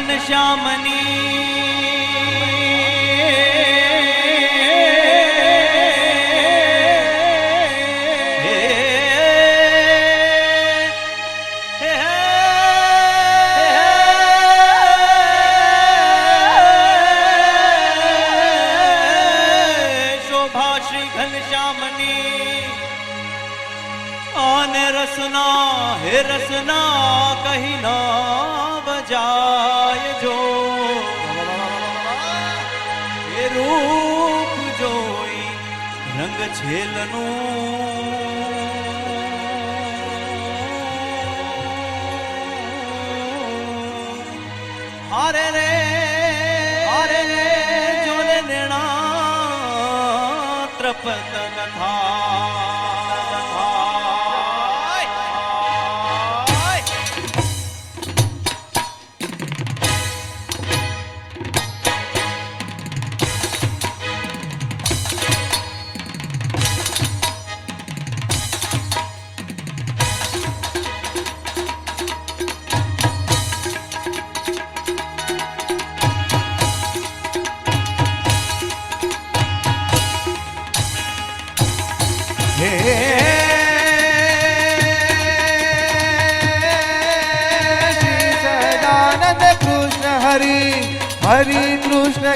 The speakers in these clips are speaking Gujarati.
ઘનશ્યામની ઘનશ્યામની રસના હે રસના છેલનું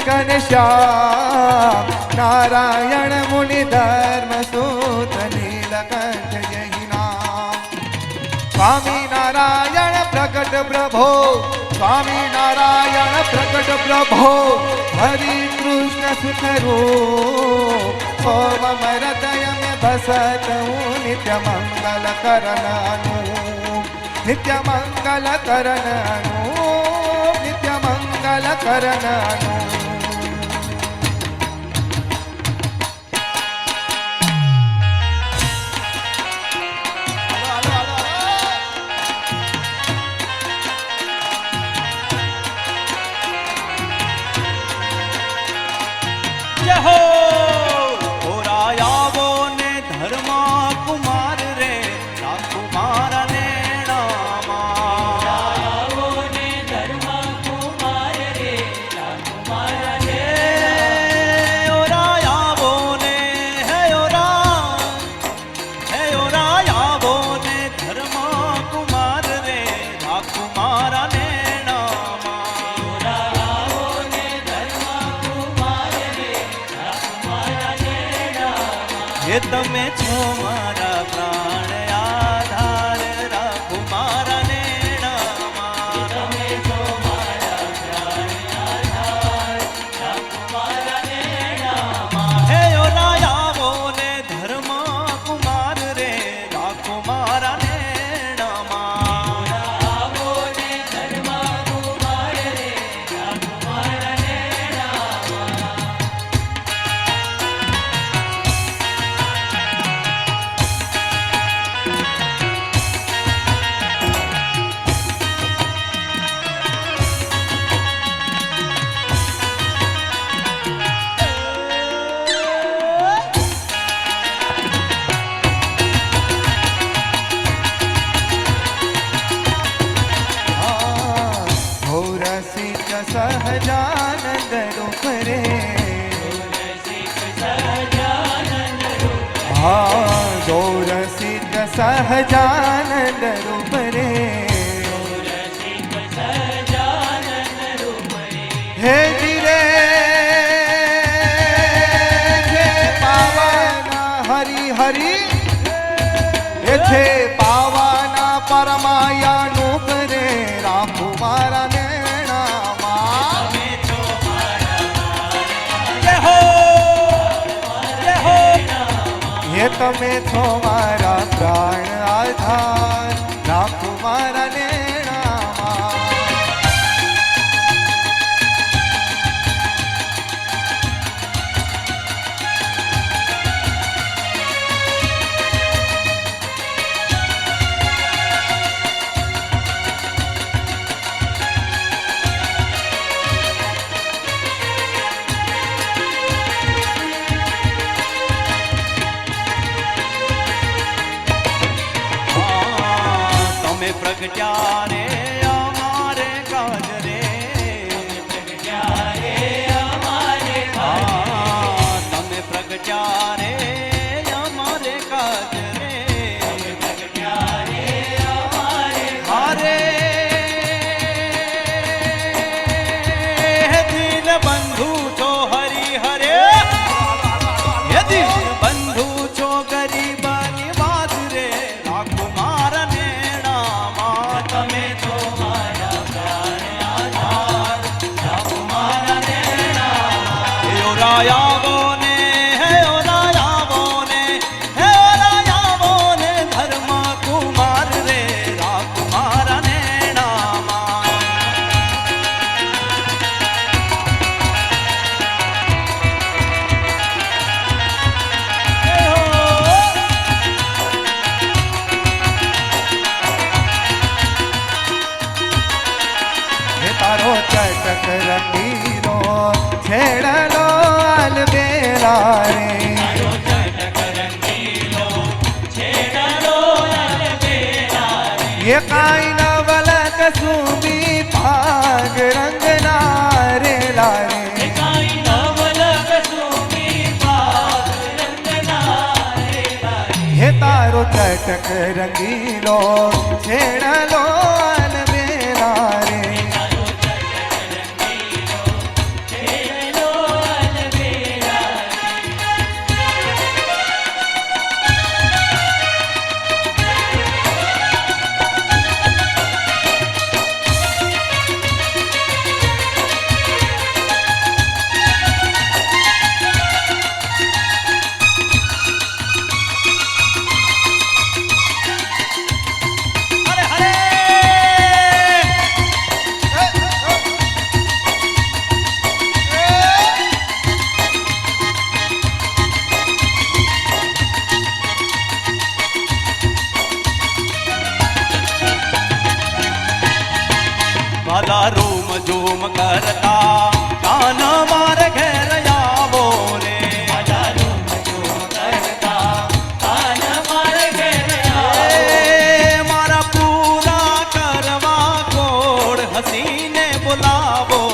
घनश्याम नारायण मुनि धर्म नील नीलकंठ जय नाम। स्वामी नारायण प्रकट प्रभो, स्वामी नारायण प्रकट प्रभो, हरि कृष्ण सुखरो ओम में बसत नित्य मंगल करनानु नित्य मंगल करनानु नित्य मंगल करनानु હે તમે છો મારા પ્રાણ. સહજાનંદ રૂપ રે હે ધીરે છે પાવાના હરી હરી એ છે પાવાના પરમાયા રૂપ રે રાખો મારા તમે છો મારા પ્રાણ આધાર. રાખું મારા ਜਾਣੇ એ કાયના વલ કસુમી ભાગ રંગના રે લારે હે તારો ચટક રંગીલો છેડલ પતિને બોલાવો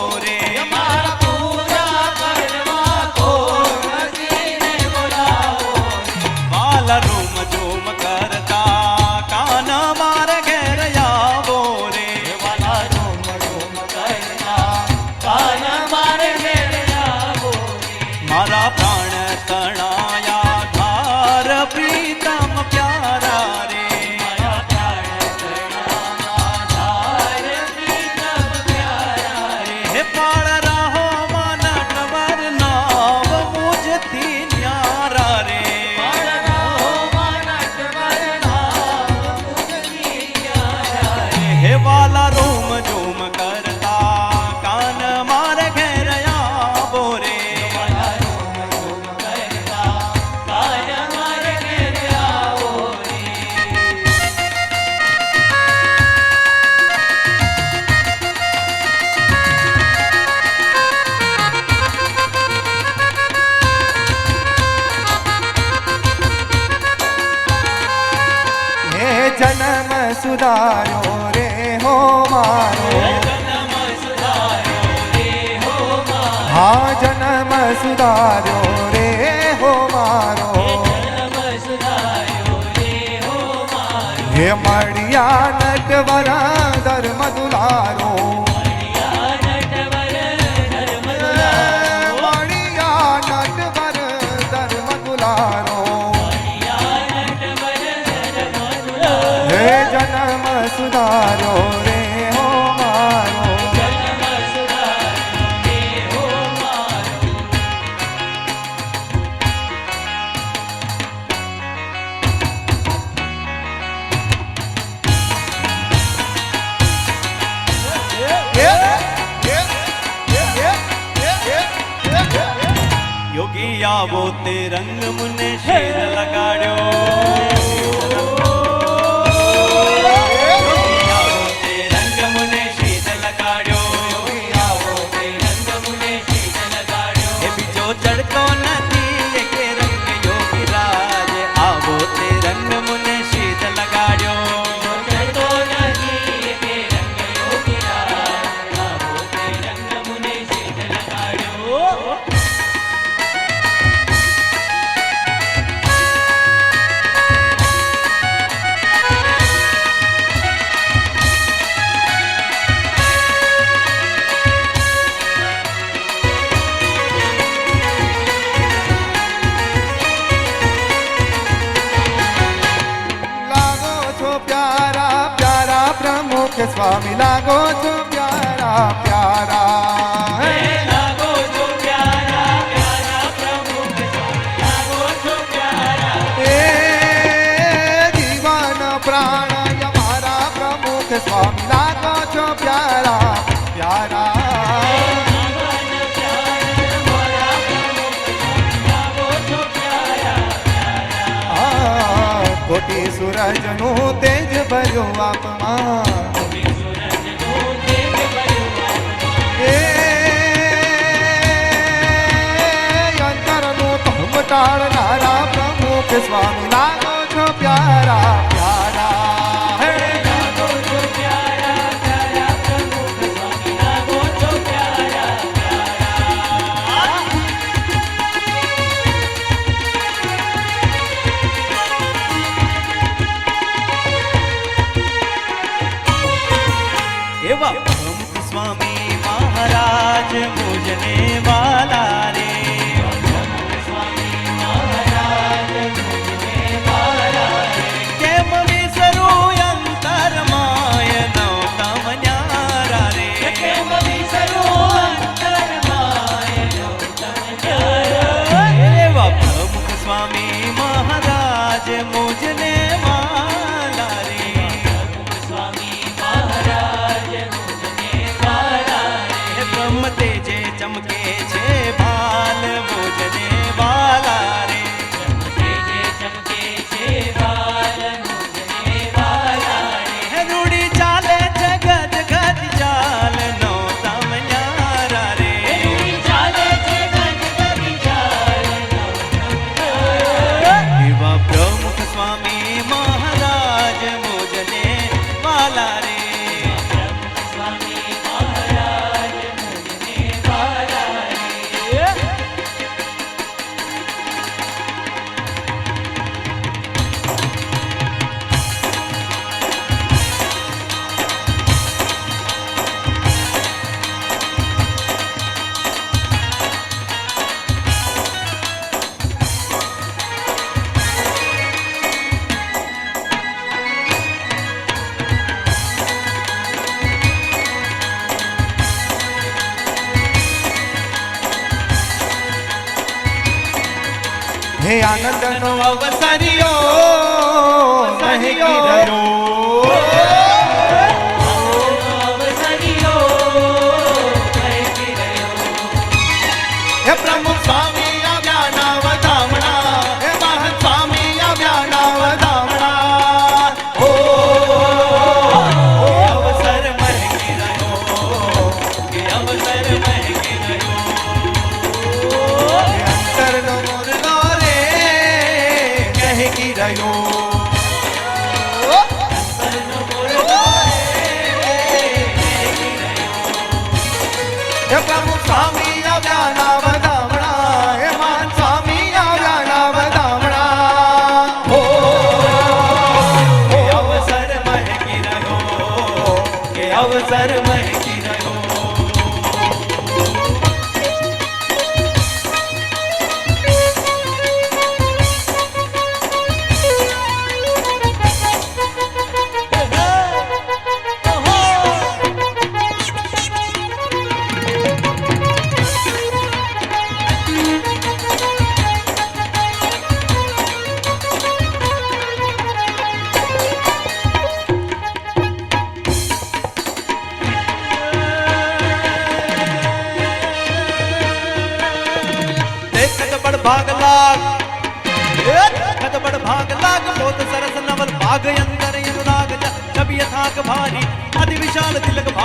જન્મ સુધાર્યો. યોગી આવો તે રંગ મને શેર લગાડ્યો સૂરજનો તેજ ભર્યો આપમાં. અંતરનો ભવ ટાળનારા પ્રમુખ સ્વામી લાગો છો પ્યારા. स्वामी महाराज હે આનંદનો અવસરિયો મહેકી રહ્યો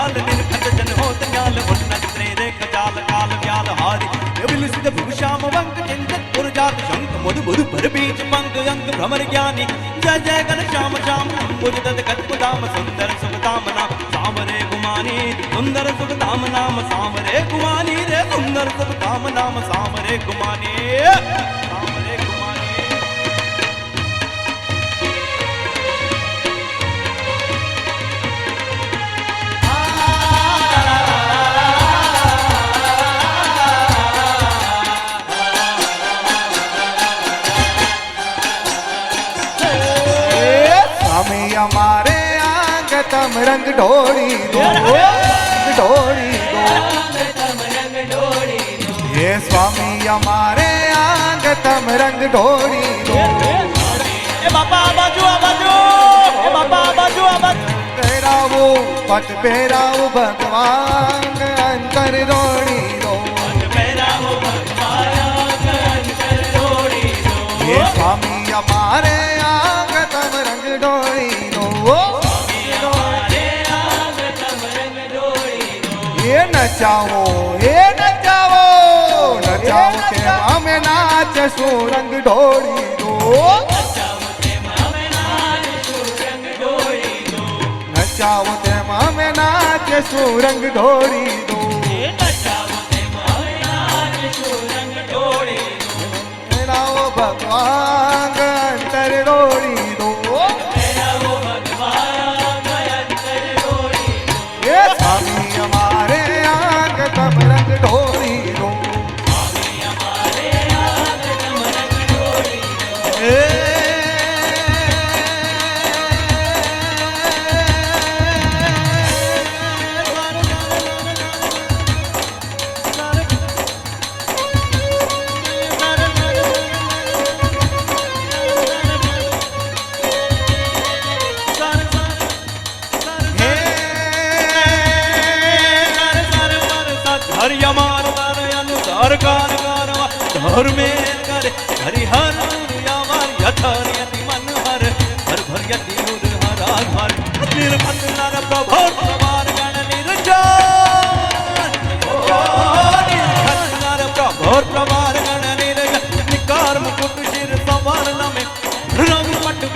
ਖਜਾਲ ਨਿਰਖਤ ਜਨ ਹੋਤ ਜਾਲ ਉਨਤ ਤੇਰੇ ਖਜਾਲ, ਕਾਲ ਵਿਆਲ ਹਾਰੀ ਬਿਲ ਸਿਧ ਭੂਸ਼ਾਮ ਵੰਗ ਚਿੰਤਤ ਪੁਰ ਜਾਤ ਸ਼ੰਕ ਮੁਦ ਮੁਦ ਪਰ ਬੀਜ, ਮੰਗ, ਅੰਗ, ਭ੍ਰਮਰ ਗਿਆਨੀ। ਜੈ ਜੈ ਗਨ ਸ਼ਾਮ ਸ਼ਾਮ ਮੁਜਦਤ ਕਤ ਕੁਦਾਮ, ਸੁੰਦਰ ਸੁਖਤਾਮ ਨਾਮ। ਸਾਮਰੇ ਗੁਮਾਨੀ, ਸੁੰਦਰ ਸੁਖਤਾਮ ਨਾਮ ਸਾਮਰੇ ਗੁਮਾਨੀ ਰੇ, ਸੁੰਦਰ ਸੁਖਤਾਮ ਨਾਮ ਸਾਮਰੇ ਗੁਮਾਨੀ। ढोली हमारे आंग तम रंग ढोली दो। ढोली दो। ये स्वामी हमारे आंग तम रंग ढोली दो। बाबा बाजू बाजू। बाबा बाजू तेरा वो पट पेरा वो भगवान अंतर ढोड़ी दो। ये स्वामी हमारे आंग तम रंग ढोली દો હે નચાવો નચાવો નચાવો તેમ અમે નાચશું રંગ ઢોળી દો નચાવો તેમ અમે નાચશું રંગ ઢોળી દો ભગવાન રંગ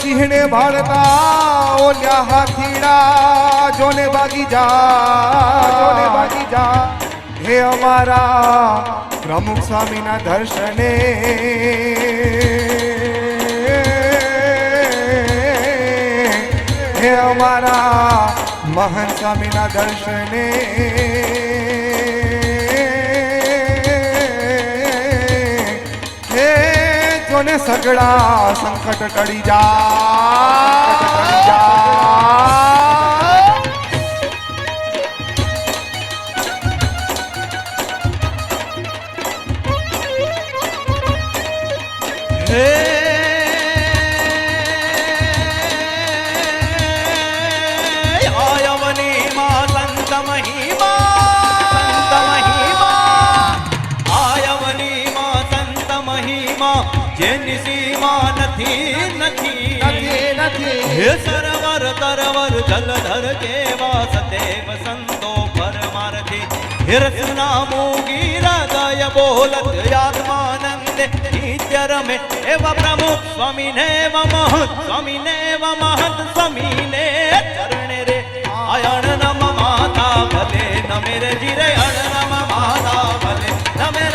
સિંહને ભાડતા ઓલ્યા હાથીડા જોને ભાગી જા, જોને ભાગી જા. હે અમારા પ્રમુખ સ્વામીના દર્શને. હે અમારા મહંત સ્વામીના દર્શને. જોને સગડા સંકટ ટળી જા ટળી જેની સીમા નથી નથી નથી નથી હે સરવર તરવર જલધર કેવા સદેવ સંતો પરમારથી હિરસના મોગી હૃદય બોલત આત્માનંદે નિત્ય રમે એવા પ્રમુખ સ્વામીને મહત સ્વામીને મહત સ્વામીને ચરણે રે આયણ નમ માતા ભલે નમે રે જીરે અણ નમ માતા ભલે નમે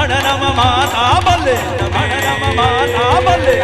అడనమ మాతా బల్లే అడనమ మాతా బల్లే.